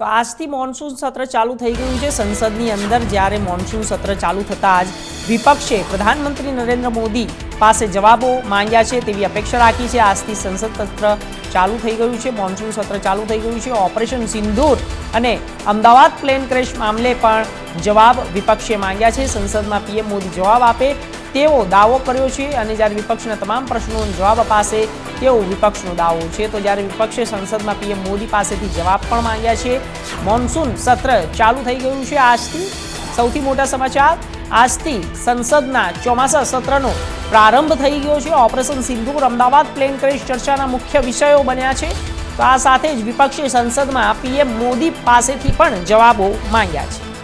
તો આજથી મોન્સૂન સત્ર ચાલુ થઈ ગયું છે. સંસદની અંદર જ્યારે મોન્સૂન સત્ર ચાલુ થતાં જ વિપક્ષે પ્રધાનમંત્રી નરેન્દ્ર મોદી પાસે જવાબો માંગ્યા છે તેવી અપેક્ષા રાખી છે. આજથી સંસદ સત્ર ચાલુ થઈ ગયું છે. મોન્સૂન સત્ર ચાલુ થઈ ગયું છે. ઓપરેશન સિંદૂર અને અમદાવાદ પ્લેન ક્રેશ મામલે પણ જવાબ વિપક્ષે માંગ્યા છે. સંસદમાં પીએમ મોદી જવાબ આપે તેવો દાવો કર્યો છે અને જ્યારે વિપક્ષના તમામ પ્રશ્નોનો જવાબ અપાશે તેવો વિપક્ષનો દાવો છે. તો જ્યારે વિપક્ષે સંસદમાં પીએમ મોદી પાસેથી જવાબ પણ માંગ્યા છે. મોન્સૂન સત્ર ચાલુ થઈ ગયું છે. આજથી સૌથી મોટા સમાચાર, આજથી સંસદના ચોમાસા સત્રનો પ્રારંભ થઈ ગયો છે. Operation Sindoor Ahmedabad plane crash ચર્ચાના મુખ્ય વિષયો બન્યા છે. તો આ સાથે જ વિપક્ષે સંસદમાં પીએમ મોદી પાસેથી પણ જવાબો માંગ્યા છે.